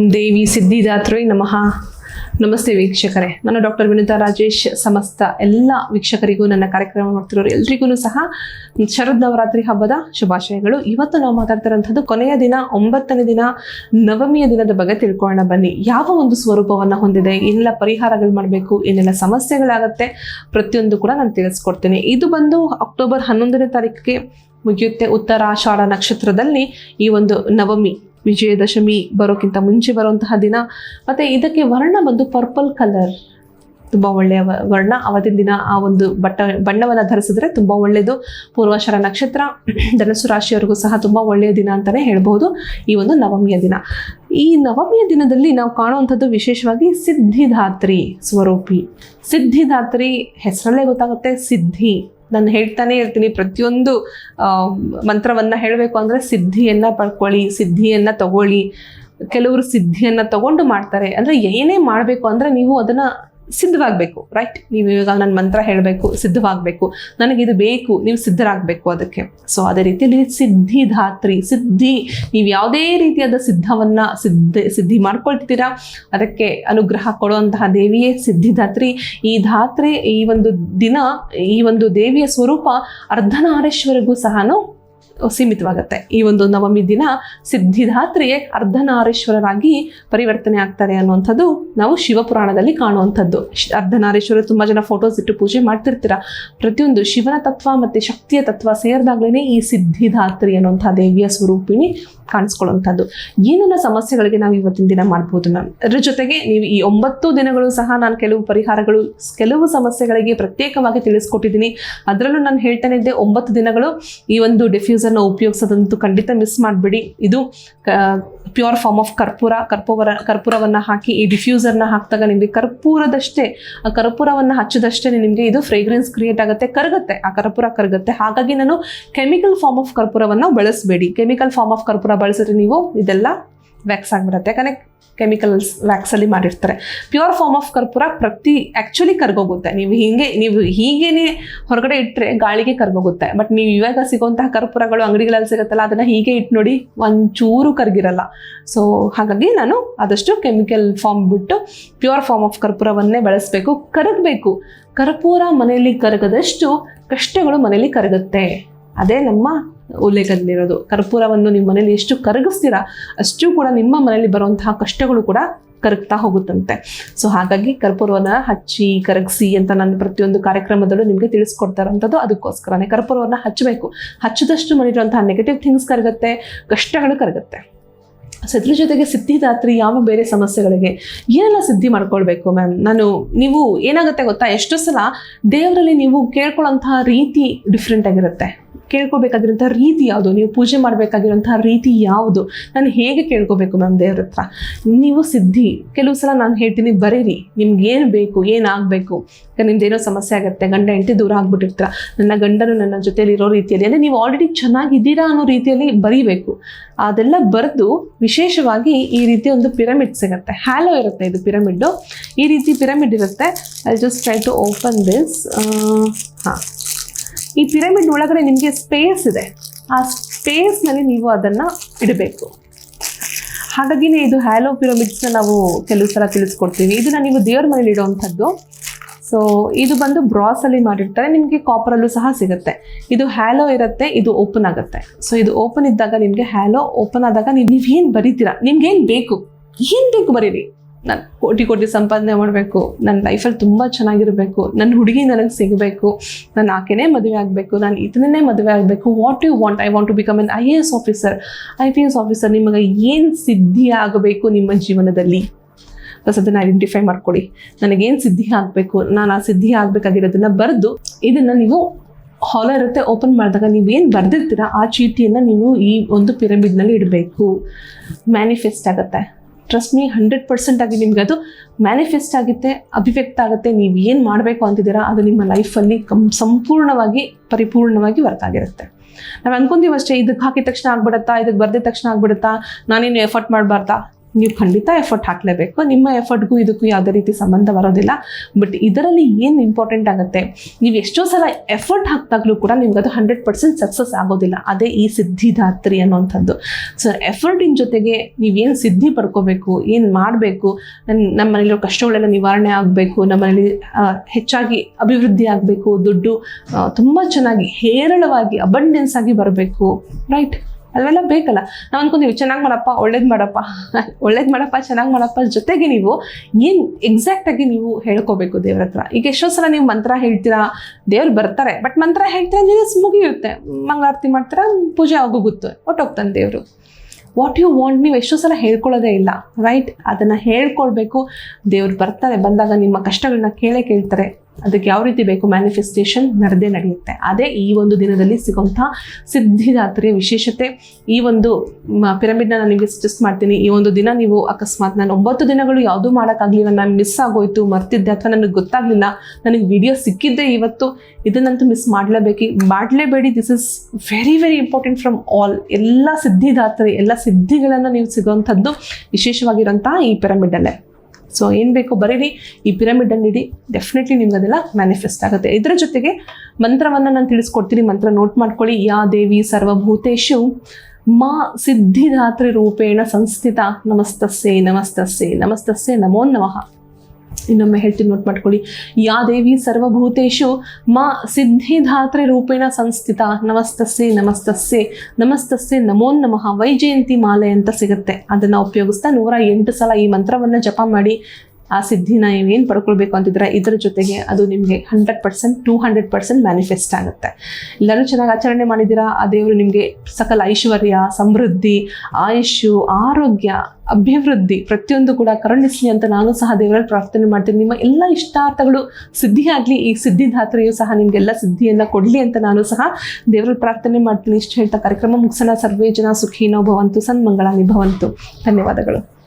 ಓಂ ದೇವಿ ಸಿದ್ಧಿದಾತ್ರಿ ನಮಃ. ನಮಸ್ತೆ ವೀಕ್ಷಕರೇ. ನಾನು ಡಾಕ್ಟರ್ ವಿನಿತಾ ರಾಜೇಶ್. ಸಮಸ್ತ ಎಲ್ಲ ವೀಕ್ಷಕರಿಗೂ ನನ್ನ ಕಾರ್ಯಕ್ರಮ ನೋಡ್ತಿರೋರು ಎಲ್ರಿಗೂ ಸಹ ಶರದ್ ನವರಾತ್ರಿ ಹಬ್ಬದ ಶುಭಾಶಯಗಳು. ಇವತ್ತು ನಾವು ಮಾತಾಡ್ತಿರೋಂಥದ್ದು ಕೊನೆಯ ದಿನ, ಒಂಬತ್ತನೇ ದಿನ, ನವಮಿಯ ದಿನದ ಬಗ್ಗೆ ತಿಳ್ಕೊಳ್ಳೋಣ ಬನ್ನಿ. ಯಾವ ಒಂದು ಸ್ವರೂಪವನ್ನು ಹೊಂದಿದೆ, ಏನೆಲ್ಲ ಪರಿಹಾರಗಳು ಮಾಡಬೇಕು, ಏನೆಲ್ಲ ಸಮಸ್ಯೆಗಳಾಗತ್ತೆ ಪ್ರತಿಯೊಂದು ಕೂಡ ನಾನು ತಿಳಿಸ್ಕೊಡ್ತೀನಿ. ಇದು ಬಂದು ಅಕ್ಟೋಬರ್ ಹನ್ನೊಂದನೇ ತಾರೀಕಿಗೆ ಮುಗಿಯುತ್ತೆ ಉತ್ತರಾಷಾಢ ನಕ್ಷತ್ರದಲ್ಲಿ ಈ ಒಂದು ನವಮಿ. ವಿಜಯದಶಮಿ ಬರೋಕ್ಕಿಂತ ಮುಂಚೆ ಬರುವಂತಹ ದಿನ. ಮತ್ತು ಇದಕ್ಕೆ ವರ್ಣ ಬಂದು ಪರ್ಪಲ್ ಕಲರ್ ತುಂಬ ಒಳ್ಳೆಯ ವರ್ಣ. ಅವತ್ತಿನ ದಿನ ಆ ಒಂದು ಬಟ್ಟ, ಬಣ್ಣವನ್ನು ಧರಿಸಿದ್ರೆ ತುಂಬ ಒಳ್ಳೆಯದು. ಪೂರ್ವಾಶರ ನಕ್ಷತ್ರ, ಧನಸ್ಸು ರಾಶಿಯವರಿಗೂ ಸಹ ತುಂಬ ಒಳ್ಳೆಯ ದಿನ ಅಂತಲೇ ಹೇಳ್ಬೋದು ಈ ಒಂದು ನವಮಿಯ ದಿನ. ಈ ನವಮಿಯ ದಿನದಲ್ಲಿ ನಾವು ಕಾಣುವಂಥದ್ದು ವಿಶೇಷವಾಗಿ ಸಿದ್ಧಿದಾತ್ರಿ ಸ್ವರೂಪಿ. ಸಿದ್ಧಿದಾತ್ರಿ ಹೆಸರಲ್ಲೇ ಗೊತ್ತಾಗುತ್ತೆ. ಸಿದ್ಧಿ. ನಾನು ಹೇಳ್ತಾನೆ ಇರ್ತೀನಿ, ಪ್ರತಿಯೊಂದು ಮಂತ್ರವನ್ನು ಹೇಳಬೇಕು ಅಂದರೆ ಸಿದ್ಧಿಯನ್ನು ಪಡ್ಕೊಳ್ಳಿ, ಸಿದ್ಧಿಯನ್ನು ತಗೊಳ್ಳಿ. ಕೆಲವರು ಸಿದ್ಧಿಯನ್ನು ತಗೊಂಡು ಮಾಡ್ತಾರೆ. ಅಂದರೆ ಏನೇ ಮಾಡಬೇಕು ಅಂದರೆ ನೀವು ಅದನ್ನ ಸಿದ್ಧವಾಗಬೇಕು ರೈಟ್ ನೀವು ಇವಾಗ ನನ್ನ ಮಂತ್ರ ಹೇಳಬೇಕು, ಸಿದ್ಧವಾಗಬೇಕು. ನನಗಿದು ಬೇಕು, ನೀವು ಸಿದ್ಧರಾಗಬೇಕು ಅದಕ್ಕೆ. ಸೊ ಅದೇ ರೀತಿಯಲ್ಲಿ ಸಿದ್ಧಿಧಾತ್ರಿ, ಸಿದ್ಧಿ. ನೀವು ಯಾವುದೇ ರೀತಿಯಾದ ಸಿದ್ಧವನ್ನ ಸಿದ್ಧ, ಸಿದ್ಧಿ ಮಾಡ್ಕೊಳ್ತೀರಾ, ಅದಕ್ಕೆ ಅನುಗ್ರಹ ಕೊಡುವಂತಹ ದೇವಿಯೇ ಸಿದ್ಧಿಧಾತ್ರಿ. ಈ ಧಾತ್ರೆ, ಈ ಒಂದು ದಿನ, ಈ ಒಂದು ದೇವಿಯ ಸ್ವರೂಪ ಅರ್ಧನಾರೇಶ್ವರಿಗೂ ಸಹನು ಸೀಮಿತವಾಗುತ್ತೆ. ಈ ಒಂದು ನವಮಿ ದಿನ ಸಿದ್ಧಿದಾತ್ರಿಯೇ ಅರ್ಧನಾರೇಶ್ವರರಾಗಿ ಪರಿವರ್ತನೆ ಆಗ್ತಾರೆ ಅನ್ನುವಂಥದ್ದು ನಾವು ಶಿವಪುರಾಣದಲ್ಲಿ ಕಾಣುವಂಥದ್ದು. ಅರ್ಧನಾರೇಶ್ವರ ತುಂಬ ಜನ ಫೋಟೋಸ್ ಇಟ್ಟು ಪೂಜೆ ಮಾಡ್ತಿರ್ತೀರ. ಪ್ರತಿಯೊಂದು ಶಿವನ ತತ್ವ ಮತ್ತು ಶಕ್ತಿಯ ತತ್ವ ಸೇರಿದಾಗ್ಲೇ ಈ ಸಿದ್ಧಿದಾತ್ರಿ ಅನ್ನುವಂಥ ದೇವಿಯ ಸ್ವರೂಪಿಣಿ ಕಾಣಿಸ್ಕೊಳ್ಳುವಂಥದ್ದು. ಏನೆಲ್ಲ ಸಮಸ್ಯೆಗಳಿಗೆ ನಾವು ಇವತ್ತಿನ ದಿನ ಮಾಡ್ಬೋದು ಮ್ಯಾಮ್? ಅದ್ರ ಜೊತೆಗೆ ನೀವು ಈ ಒಂಬತ್ತು ದಿನಗಳು ಸಹ ನಾನು ಕೆಲವು ಪರಿಹಾರಗಳು, ಕೆಲವು ಸಮಸ್ಯೆಗಳಿಗೆ ಪ್ರತ್ಯೇಕವಾಗಿ ತಿಳಿಸ್ಕೊಟ್ಟಿದ್ದೀನಿ. ಅದರಲ್ಲೂ ನಾನು ಹೇಳ್ತಾನೆ ಇದ್ದೆ ಒಂಬತ್ತು ದಿನಗಳು ಈ ಒಂದು ಡಿಫ್ಯೂಸರ್ನ ಉಪಯೋಗಿಸೋದಂತೂ ಖಂಡಿತ ಮಿಸ್ ಮಾಡಬೇಡಿ. ಇದು ಪ್ಯೂರ್ ಫಾರ್ಮ್ ಆಫ್ ಕರ್ಪೂರ ಕರ್ಪೂರ, ಕರ್ಪೂರವನ್ನು ಹಾಕಿ, ಈ ಡಿಫ್ಯೂಸರ್ನ ಹಾಕಿದಾಗ ನಿಮಗೆ ಕರ್ಪೂರದಷ್ಟೇ, ಆ ಕರ್ಪೂರವನ್ನು ಹಚ್ಚದಷ್ಟೇ ನಿಮಗೆ ಇದು ಫ್ರೇಗ್ರೆನ್ಸ್ ಕ್ರಿಯೇಟ್ ಆಗುತ್ತೆ, ಕರಗುತ್ತೆ, ಆ ಕರ್ಪೂರ ಕರಗುತ್ತೆ. ಹಾಗಾಗಿ ನಾನು ಕೆಮಿಕಲ್ ಫಾರ್ಮ್ ಆಫ್ ಕರ್ಪೂರವನ್ನು ಬಳಸಬೇಡಿ. ಕೆಮಿಕಲ್ ಫಾರ್ಮ್ ಆಫ್ ಕರ್ಪೂರ ಬಳಸಿದ್ರೆ ನೀವು ಇದೆಲ್ಲ ವ್ಯಾಕ್ಸ್ ಆಗಿಬಿಡುತ್ತೆ. ಯಾಕಂದರೆ ಕೆಮಿಕಲ್ಸ್ ವ್ಯಾಕ್ಸಲ್ಲಿ ಮಾಡಿರ್ತಾರೆ. ಪ್ಯೂರ್ ಫಾರ್ಮ್ ಆಫ್ ಕರ್ಪೂರ ಪ್ರತಿ ಆ್ಯಕ್ಚುಲಿ ಕರ್ಗೋಗುತ್ತೆ. ನೀವು ಹೀಗೆ, ನೀವು ಹೀಗೇನೆ ಹೊರಗಡೆ ಇಟ್ಟರೆ ಗಾಳಿಗೆ ಕರ್ಗೋಗುತ್ತೆ. ಬಟ್ ನೀವು ಇವಾಗ ಸಿಗುವಂತಹ ಕರ್ಪೂರಗಳು, ಅಂಗಡಿಗಳಲ್ಲಿ ಸಿಗುತ್ತಲ್ಲ, ಅದನ್ನು ಹೀಗೆ ಇಟ್ಟು ನೋಡಿ ಒಂಚೂರು ಕರ್ಗಿರಲ್ಲ. ಸೊ ಹಾಗಾಗಿ ನಾನು ಆದಷ್ಟು ಕೆಮಿಕಲ್ ಫಾರ್ಮ್ ಬಿಟ್ಟು ಪ್ಯೂರ್ ಫಾರ್ಮ್ ಆಫ್ ಕರ್ಪೂರವನ್ನೇ ಬಳಸಬೇಕು, ಕರಗಬೇಕು. ಕರ್ಪೂರ ಮನೆಯಲ್ಲಿ ಕರಗದಷ್ಟು ಕಷ್ಟಗಳು ಮನೆಯಲ್ಲಿ ಕರಗುತ್ತೆ. ಅದೇ ನಮ್ಮ ಉಲ್ಲೇಖದಲ್ಲಿರೋದು. ಕರ್ಪೂರವನ್ನು ನಿಮ್ಮ ಮನೇಲಿ ಎಷ್ಟು ಕರಗಿಸ್ತೀರಾ, ಅಷ್ಟು ಕೂಡ ನಿಮ್ಮ ಮನೆಯಲ್ಲಿ ಬರುವಂತಹ ಕಷ್ಟಗಳು ಕೂಡ ಕರಗ್ತಾ ಹೋಗುತ್ತಂತೆ. ಸೊ ಹಾಗಾಗಿ ಕರ್ಪೂರವನ್ನು ಹಚ್ಚಿ, ಕರಗಿಸಿ ಅಂತ ನಾನು ಪ್ರತಿಯೊಂದು ಕಾರ್ಯಕ್ರಮದಲ್ಲೂ ನಿಮಗೆ ತಿಳಿಸ್ಕೊಡ್ತಾರಂಥದ್ದು ಅದಕ್ಕೋಸ್ಕರನೇ. ಕರ್ಪೂರವನ್ನು ಹಚ್ಚಬೇಕು. ಹಚ್ಚಿದಷ್ಟು ಮನೆಯಿರುವಂತಹ ನೆಗೆಟಿವ್ ಥಿಂಗ್ಸ್ ಕರಗುತ್ತೆ, ಕಷ್ಟಗಳು ಕರಗುತ್ತೆ. ಸೊ ಇದ್ರ ಜೊತೆಗೆ ಸಿದ್ಧಿದಾತ್ರಿ ಯಾವ ಬೇರೆ ಸಮಸ್ಯೆಗಳಿಗೆ ಏನೆಲ್ಲ ಸಿದ್ಧಿ ಮಾಡ್ಕೊಳ್ಬೇಕು ಮ್ಯಾಮ್ ನಾನು, ನೀವು ಏನಾಗುತ್ತೆ ಗೊತ್ತಾ? ಎಷ್ಟೋ ಸಲ ದೇವರಲ್ಲಿ ನೀವು ಕೇಳ್ಕೊಳ್ಳೋಂತಹ ರೀತಿ ಡಿಫ್ರೆಂಟ್ ಆಗಿರುತ್ತೆ. ಕೇಳ್ಕೊಬೇಕಾಗಿರೋಂಥ ರೀತಿ ಯಾವುದು? ನೀವು ಪೂಜೆ ಮಾಡಬೇಕಾಗಿರೋಂಥ ರೀತಿ ಯಾವುದು? ನಾನು ಹೇಗೆ ಕೇಳ್ಕೋಬೇಕು ಮ್ಯಾಮ್ ದೇವ್ರ ಹತ್ರ? ನೀವು ಸಿದ್ಧಿ. ಕೆಲವು ಸಲ ನಾನು ಹೇಳ್ತೀನಿ, ಬರೀರಿ. ನಿಮ್ಗೆ ಏನು ಬೇಕು ಏನಾಗಬೇಕು ಏನೋ ಸಮಸ್ಯೆ ಆಗುತ್ತೆ, ಗಂಡ, ಹೆಂಡತಿ ದೂರ ಆಗ್ಬಿಟ್ಟಿರ್ತೀರ. ನನ್ನ ಗಂಡನು ನನ್ನ ಜೊತೆಯಲ್ಲಿ ಇರೋ ರೀತಿಯಲ್ಲಿ, ಅಂದರೆ ನೀವು ಆಲ್ರೆಡಿ ಚೆನ್ನಾಗಿದ್ದೀರಾ ಅನ್ನೋ ರೀತಿಯಲ್ಲಿ ಬರೀಬೇಕು. ಅದೆಲ್ಲ ಬರೆದು ವಿಶೇಷವಾಗಿ ಈ ರೀತಿ ಒಂದು ಪಿರಮಿಡ್ ಸಿಗುತ್ತೆ. ಹ್ಯಾಲೋ ಇರುತ್ತೆ ಇದು ಪಿರಮಿಡ್ಡು ಈ ರೀತಿ ಪಿರಮಿಡ್ ಇರುತ್ತೆ. I just try to open this ಹಾಂ. ಈ ಪಿರಮಿಡ್ ಒಳಗಡೆ ನಿಮಗೆ ಸ್ಪೇಸ್ ಇದೆ. ಆ ಸ್ಪೇಸ್ನಲ್ಲಿ ನೀವು ಅದನ್ನು ಇಡಬೇಕು. ಹಾಗಾಗಿನೇ ಇದು ಹ್ಯಾಲೋ ಪಿರಮಿಡ್ಸ್ನ ನಾವು ಕೆಲವು ಸಲ ತಿಳಿಸ್ಕೊಡ್ತೀವಿ. ಇದನ್ನು ನೀವು ದೇವ್ರ ಮನೇಲಿ ಇಡುವಂಥದ್ದು ಸೊ ಇದು ಬಂದು ಬ್ರಾಸಲ್ಲಿ ಮಾಡಿರ್ತಾರೆ. ನಿಮಗೆ ಕಾಪರಲ್ಲೂ ಸಹ ಸಿಗುತ್ತೆ. ಇದು ಹ್ಯಾಲೋ ಇರುತ್ತೆ, ಇದು ಓಪನ್ ಆಗುತ್ತೆ. ಸೊ ಇದು ಓಪನ್ ಇದ್ದಾಗ ನಿಮಗೆ ಹ್ಯಾಲೋ ಓಪನ್ ಆದಾಗ ನೀವು ನೀವೇನು ಬರೀತೀರಾ? ನಿಮ್ಗೇನು ಬೇಕು? ಏನು ಬೇಕು ಬರೀರಿ? ನಾನು ಕೋಟಿ ಕೋಟಿ ಸಂಪಾದನೆ ಮಾಡಬೇಕು ನನ್ನ ಲೈಫಲ್ಲಿ ತುಂಬ ಚೆನ್ನಾಗಿರಬೇಕು ನನ್ನ ಹುಡುಗಿ ನನಗೆ ಸಿಗಬೇಕು, ನಾನು ಆಕೆನೇ ಮದುವೆ ಆಗಬೇಕು, ನಾನು ಇದನ್ನೇ ಮದುವೆ ಆಗಬೇಕು what you want I want to become an I A S officer I P S officer ನಿಮಗೆ ಏನು ಸಿದ್ಧಿ ಆಗಬೇಕು ನಿಮ್ಮ ಜೀವನದಲ್ಲಿ? ಬಸ್ ಅದನ್ನು ಐಡೆಂಟಿಫೈ ಮಾಡ್ಕೊಳ್ಳಿ ನನಗೇನು ಸಿದ್ಧಿ ಆಗಬೇಕು? ನಾನು ಆ ಸಿದ್ಧಿ ಆಗಬೇಕಾಗಿರೋದನ್ನು ಬರೆದು ಇದನ್ನು ನೀವು ಹಾಲ ಇರುತ್ತೆ ಓಪನ್ ಮಾಡಿದಾಗ ನೀವೇನು ಬರೆದಿರ್ತೀರ ಆ ಚೀಟಿಯನ್ನು ನೀವು ಈ ಒಂದು ಪಿರಮಿಡ್ನಲ್ಲಿ ಇಡಬೇಕು. ಮ್ಯಾನಿಫೆಸ್ಟ್ ಆಗುತ್ತೆ. ಟ್ರಸ್ಟ್ ಮೀ ಹಂಡ್ರೆಡ್ ಪರ್ಸೆಂಟ್ ಆಗಿ ನಿಮ್ಗೆ ಅದು ಮ್ಯಾನಿಫೆಸ್ಟ್ ಆಗುತ್ತೆ, ಅಭಿವ್ಯಕ್ತ ಆಗುತ್ತೆ, ನೀವು ಏನು ಮಾಡಬೇಕು ಅಂತಿದ್ದೀರಾ, ಅದು ನಿಮ್ಮ ಲೈಫಲ್ಲಿ ಕಂ ಸಂಪೂರ್ಣವಾಗಿ ಪರಿಪೂರ್ಣವಾಗಿ ವರ್ಕ್ ಆಗಿರುತ್ತೆ. ನಾವು ಅನ್ಕೊಂತೀವಿ ಅಷ್ಟೇ ಇದಕ್ಕೆ ಹಾಕಿದ ತಕ್ಷಣ ಆಗ್ಬಿಡತ್ತಾ ಇದಕ್ಕೆ ಬರ್ದಿದ ತಕ್ಷಣ ಆಗ್ಬಿಡುತ್ತಾ, ನಾನೇನು ಎಫರ್ಟ್ ಮಾಡಬಾರ್ದಾ? ನೀವು ಖಂಡಿತ ಎಫರ್ಟ್ ಹಾಕಲೇಬೇಕು. ನಿಮ್ಮ ಎಫರ್ಟ್ಗೂ ಇದಕ್ಕೂ ಯಾವುದೇ ರೀತಿ ಸಂಬಂಧ ಬರೋದಿಲ್ಲ. ಬಟ್ ಇದರಲ್ಲಿ ಏನು ಇಂಪಾರ್ಟೆಂಟ್ ಆಗುತ್ತೆ? ನೀವು ಎಷ್ಟೋ ಸಲ ಎಫರ್ಟ್ ಹಾಕಿದಾಗಲೂ ಕೂಡ ನಿಮ್ಗೆ ಅದು ಹಂಡ್ರೆಡ್ ಪರ್ಸೆಂಟ್ ಸಕ್ಸಸ್ ಆಗೋದಿಲ್ಲ. ಅದೇ ಈ ಸಿದ್ಧಿದಾತ್ರಿ ಅನ್ನುವಂಥದ್ದು. ಸೊ ಎಫರ್ಟಿನ ಜೊತೆಗೆ ನೀವೇನು ಸಿದ್ಧಿ ಪಡ್ಕೋಬೇಕು, ಏನು ಮಾಡಬೇಕು ನನ್ನ ನಮ್ಮನೇಲಿರೋ ಕಷ್ಟಗಳೆಲ್ಲ ನಿವಾರಣೆ ಆಗಬೇಕು, ನಮ್ಮನೇಲಿ ಹೆಚ್ಚಾಗಿ ಅಭಿವೃದ್ಧಿ ಆಗಬೇಕು, ದುಡ್ಡು ತುಂಬ ಚೆನ್ನಾಗಿ ಹೇರಳವಾಗಿ ಅಬಂಡೆನ್ಸ್ ಆಗಿ ಬರಬೇಕು ರೈಟ್ ಅವೆಲ್ಲ ಬೇಕಲ್ಲ. ನಾವು ಅನ್ಕೊಂತೀವಿ, ಚೆನ್ನಾಗಿ ಮಾಡಪ್ಪ, ಒಳ್ಳೇದು ಮಾಡಪ್ಪ. ಒಳ್ಳೇದು ಮಾಡಪ್ಪ, ಚೆನ್ನಾಗಿ ಮಾಡಪ್ಪ ಜೊತೆಗೆ ನೀವು ಏನು ಎಕ್ಸಾಕ್ಟಾಗಿ ನೀವು ಹೇಳ್ಕೋಬೇಕು ದೇವ್ರ ಹತ್ರ. ಈಗ ಎಷ್ಟೋ ಸಲ ನೀವು ಮಂತ್ರ ಹೇಳ್ತೀರಾ, ದೇವ್ರು ಬರ್ತಾರೆ ಬಟ್ ಮಂತ್ರ ಹೇಳ್ತೀರಾ ಜೀಸ್ ಮುಗಿಯುತ್ತೆ. ಮಂಗಳಾರತಿ ಮಾಡ್ತೀರಾ, ಪೂಜೆ ಆಗೋಗುತ್ತೆ ಹೊಟ್ಟೋಗ್ತಾನೆ ದೇವರು. ವಾಟ್ ಯು ವಾಂಟ್ ನೀವು ಎಷ್ಟೋ ಸಲ ಹೇಳ್ಕೊಳ್ಳೋದೇ ಇಲ್ಲ ರೈಟ್ ಅದನ್ನು ಹೇಳ್ಕೊಳ್ಬೇಕು, ದೇವ್ರು ಬರ್ತಾರೆ, ಬಂದಾಗ ನಿಮ್ಮ ಕಷ್ಟಗಳನ್ನ ಕೇಳೇ ಕೇಳ್ತಾರೆ. ಅದಕ್ಕೆ ಯಾವ ರೀತಿ ಬೇಕು ಮ್ಯಾನಿಫೆಸ್ಟೇಷನ್ ನಡೆದೇ ನಡೆಯುತ್ತೆ. ಅದೇ ಈ ಒಂದು ದಿನದಲ್ಲಿ ಸಿಗುವಂಥ ಸಿದ್ಧಿದಾತ್ರಿಯ ವಿಶೇಷತೆ. ಈ ಒಂದು ಪಿರಮಿಡ್ನ ನಾನು ನಿಮಗೆ ಸಜೆಸ್ಟ್ ಮಾಡ್ತೀನಿ. ಈ ಒಂದು ದಿನ ನೀವು ಅಕಸ್ಮಾತ್ ನಾನು ಒಂಬತ್ತು ದಿನಗಳು ಯಾವುದೂ ಮಾಡೋಕ್ಕಾಗಲಿಲ್ಲ ನಾನು ಮಿಸ್ ಆಗೋಯ್ತು, ಮರ್ತಿದ್ದೆ ಅಥವಾ ನನಗೆ ಗೊತ್ತಾಗಲಿಲ್ಲ, ನನಗೆ ವಿಡಿಯೋ ಸಿಕ್ಕಿದ್ದೆ ಇವತ್ತು, ಇದನ್ನಂತೂ ಮಿಸ್ ಮಾಡಲೇಬೇಕು. ಮಾಡಲೇಬೇಡಿ this is very very important from all ಎಲ್ಲ ಸಿದ್ಧಿದಾತ್ರಿ, ಎಲ್ಲ ಸಿದ್ಧಿಗಳನ್ನು ನೀವು ಸಿಗುವಂಥದ್ದು ವಿಶೇಷವಾಗಿರುವಂತಹ ಈ ಪಿರಮಿಡಲ್ಲೇ ಸೊ ಏನು ಬೇಕು ಬರೀರಿ? ಈ ಪಿರಮಿಡ್ ಇಡಿ. ಡೆಫಿನೆಟ್ಲಿ ನಿಮ್ಗೆ ಅದೆಲ್ಲ ಮ್ಯಾನಿಫೆಸ್ಟ್ ಆಗುತ್ತೆ. ಇದರ ಜೊತೆಗೆ ಮಂತ್ರವನ್ನು ನಾನು ತಿಳಿಸ್ಕೊಡ್ತೀನಿ. ಮಂತ್ರ ನೋಟ್ ಮಾಡ್ಕೊಳ್ಳಿ. ಯಾ ದೇವಿ ಸರ್ವಭೂತೇಶು ಮಾ ಸಿದ್ಧಿದಾತ್ರಿ ರೂಪೇಣ ಸಂಸ್ಥಿತ ನಮಸ್ತಸ್ಸೆ ನಮಸ್ತಸ್ಸೆ ನಮಸ್ತಸ್ಸೆ ನಮೋ ನಮಃ. ಇನ್ನೊಮ್ಮೆ ಹೇಳ್ತೀನಿ ನೋಟ್ ಮಾಡ್ಕೊಳ್ಳಿ. ಯಾ ದೇವಿ ಸರ್ವಭೂತೇಶು, ಮಾ ಸಿದ್ಧಿಧಾತ್ರೆ ರೂಪೇಣ ಸಂಸ್ಥಿತ ನಮಸ್ತಸ್ಸೆ ನಮಸ್ತಸ್ಸೆ ನಮಸ್ತಸ್ಸೆ ನಮೋ ನಮಃ ವೈಜಯಂತಿ ಮಾಲೆ ಅಂತ ಸಿಗುತ್ತೆ. ಅದನ್ನು ಉಪಯೋಗಿಸ್ತಾ ನೂರ ಎಂಟು ಸಲ ಈ ಮಂತ್ರವನ್ನು ಜಪ ಮಾಡಿ ಆ ಸಿದ್ಧಿನ ನೀವೇನು ಪಡ್ಕೊಳ್ಬೇಕು ಅಂತಿದ್ರೆ ಇದರ ಜೊತೆಗೆ ಅದು ನಿಮಗೆ hundred percent two hundred percent manifest ಆಗುತ್ತೆ. ಎಲ್ಲರೂ ಚೆನ್ನಾಗಿ ಆಚರಣೆ ಮಾಡಿದ್ದೀರಾ? ಆ ದೇವರು ನಿಮಗೆ ಸಕಲ ಐಶ್ವರ್ಯ, ಸಮೃದ್ಧಿ ಆಯುಷು ಆರೋಗ್ಯ, ಅಭಿವೃದ್ಧಿ ಪ್ರತಿಯೊಂದು ಕೂಡ ಕರುಣಿಸಲಿ ಅಂತ ನಾನು ಸಹ ದೇವರಲ್ಲಿ ಪ್ರಾರ್ಥನೆ ಮಾಡ್ತೀನಿ. ನಿಮ್ಮ ಎಲ್ಲ ಇಷ್ಟಾರ್ಥಗಳು ಸಿದ್ಧಿಯಾಗಲಿ ಈ ಸಿದ್ಧಿದಾತ್ರೆಯು ಸಹ ನಿಮಗೆಲ್ಲ ಸಿದ್ಧಿಯನ್ನು ಕೊಡಲಿ ಅಂತ ನಾನು ಸಹ ದೇವರಲ್ಲಿ ಪ್ರಾರ್ಥನೆ ಮಾಡ್ತೀನಿ. ಇಷ್ಟು ಹೇಳ್ತಾ ಕಾರ್ಯಕ್ರಮ ಮುಗಿಸೋಣ. ಸರ್ವೇ ಜನ ಸುಖೀನೋ ಭವಂತು, ಸನ್ಮಂಗಳಾನಿ ಭವಂತು. ಧನ್ಯವಾದಗಳು.